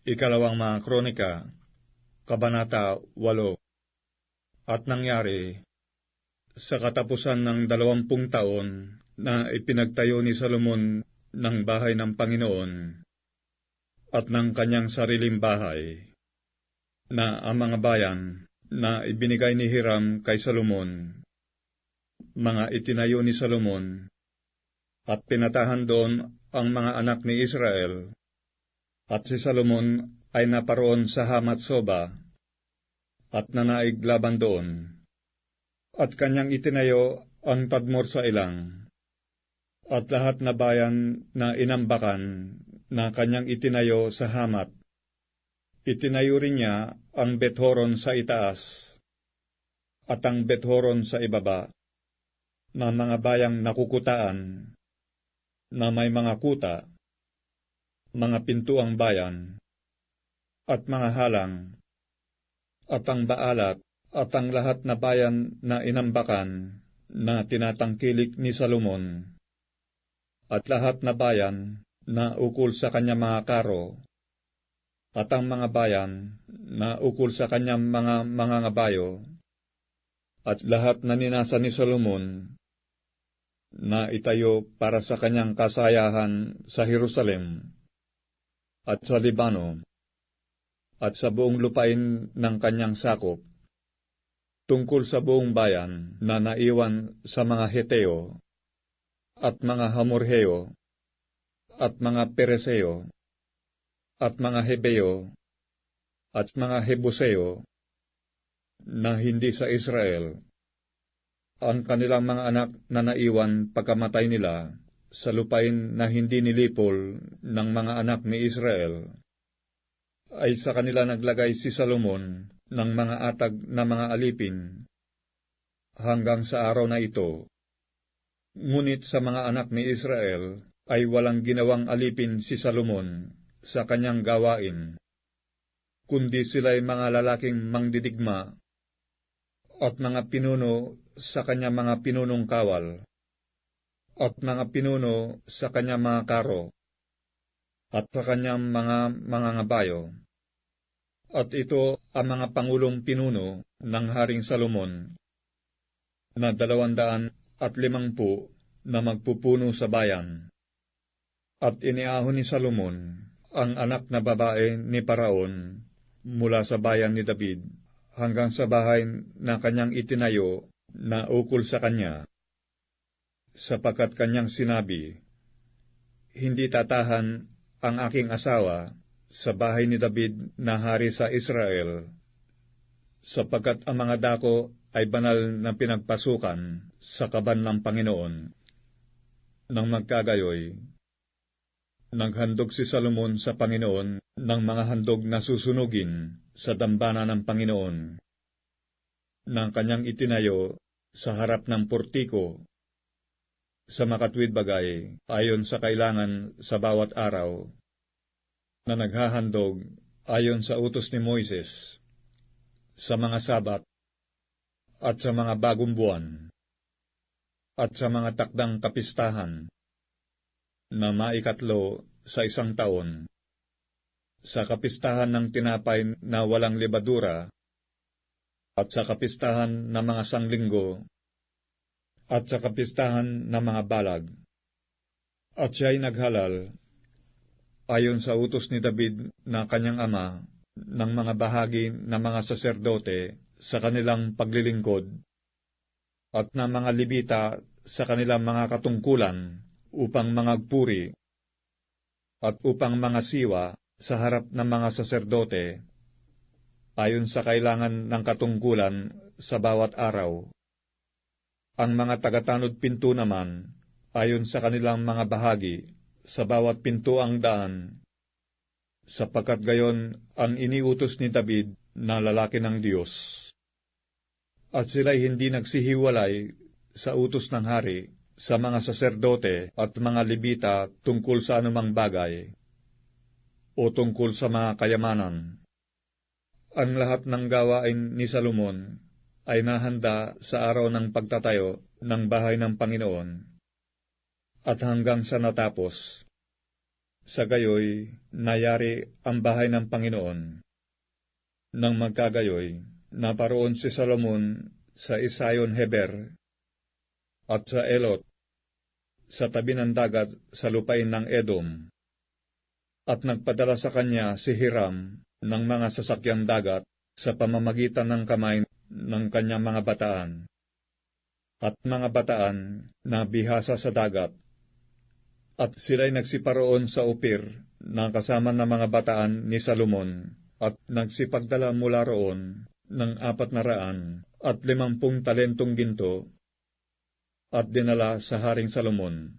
Ikalawang mga kronika, Kabanata 8 At nangyari, sa katapusan ng dalawampung taon na ipinagtayo ni Salomon ng bahay ng Panginoon at ng kanyang sariling bahay, na ang mga bayan na ibinigay ni Hiram kay Salomon, mga itinayo ni Salomon, at pinatahan doon ang mga anak ni Israel, at si Salomon ay naparoon sa Hamat Soba, at nanaig laban doon, at kanyang itinayo ang Tadmor sa ilang, at lahat na bayan na inambakan na kanyang itinayo sa Hamat. Itinayo rin niya ang Bethoron sa itaas, at ang Bethoron sa ibaba, na mga bayang nakukutaan, na may mga kuta, mga pintuang bayan, at mga halang, at ang baalat, at ang lahat na bayan na inambakan na tinatangkilik ni Salomon, at lahat na bayan na ukol sa kanya mga karo, at ang mga bayan na ukol sa kanyang mga mga ngabayo, at lahat na ninasa ni Solomon na itayo para sa kanyang kasayahan sa Jerusalem at sa Libano at sa buong lupain ng kanyang sakop, tungkol sa buong bayan na naiwan sa mga Heteo at mga Hamorheo at mga Pereseo at mga Hebeo at mga Hebuseo na hindi sa Israel, ang kanilang mga anak na naiwan pagkamatay nila sa lupain na hindi nilipol ng mga anak ni Israel, ay sa kanila naglagay si Salomon ng mga atag na mga alipin hanggang sa araw na ito. Ngunit sa mga anak ni Israel ay walang ginawang alipin si Salomon sa kanyang gawain, kundi sila'y mga lalaking mangdidigma at mga pinuno sa kanya mga pinunong kawal, at mga pinuno sa kanya mga karo, at sa kanyang mga mga ngabayo. At ito ang mga pangulong pinuno ng Haring Salomon, na dalawandaan at limangpu na magpupuno sa bayan. At iniahon ni Salomon ang anak na babae ni Paraon mula sa bayan ni David hanggang sa bahay na kanyang itinayo na ukol sa kanya, sapagkat kanyang sinabi, Hindi tatahan ang aking asawa sa bahay ni David na hari sa Israel, sapagkat ang mga dako ay banal na pinagpasukan sa kaban ng Panginoon. Nang magkagayoy, naghandog si Salomon sa Panginoon ng mga handog na susunugin sa dambana ng Panginoon, ng kanyang itinayo sa harap ng portiko, sa makatwid bagay ayon sa kailangan sa bawat araw, na naghahandog ayon sa utos ni Moises, sa mga sabat, at sa mga bagong buwan, at sa mga takdang kapistahan, na maikatlo sa isang taon, sa kapistahan ng tinapay na walang libadura, at sa kapistahan ng mga sanglinggo, at sa kapistahan ng mga balag. At siya'y naghalal, ayon sa utos ni David na kanyang ama, ng mga bahagi ng mga saserdote sa kanilang paglilingkod, at ng mga libita sa kanilang mga katungkulan upang mangagpuri, at upang mga siwa sa harap ng mga saserdote, ayon sa kailangan ng katungkulan sa bawat araw. Ang mga tagatanod pinto naman, ayon sa kanilang mga bahagi, sa bawat pinto ang daan, sapagkat gayon ang iniutos ni David na lalaki ng Diyos. At sila'y hindi nagsihiwalay sa utos ng hari sa mga saserdote at mga libita tungkol sa anumang bagay, o tungkol sa mga kayamanan. Ang lahat ng gawain ni Salomon ay nahanda sa araw ng pagtatayo ng bahay ng Panginoon, at hanggang sa natapos, Sa gayoy, nayari ang bahay ng Panginoon. Nang magkagayoy, naparoon si Solomon sa Isayon Heber at sa Elot, sa tabi ng dagat sa lupain ng Edom. At nagpadala sa kanya si Hiram ng mga sasakyang dagat sa pamamagitan ng kamay ng kanyang mga bataan, at mga bataan na bihasa sa dagat. At sila'y nagsiparoon sa upir na kasama ng mga bataan ni Salomon, at nagsipagdala mula roon ng apat na raan at limampung talentong ginto, at dinala sa Haring Salomon.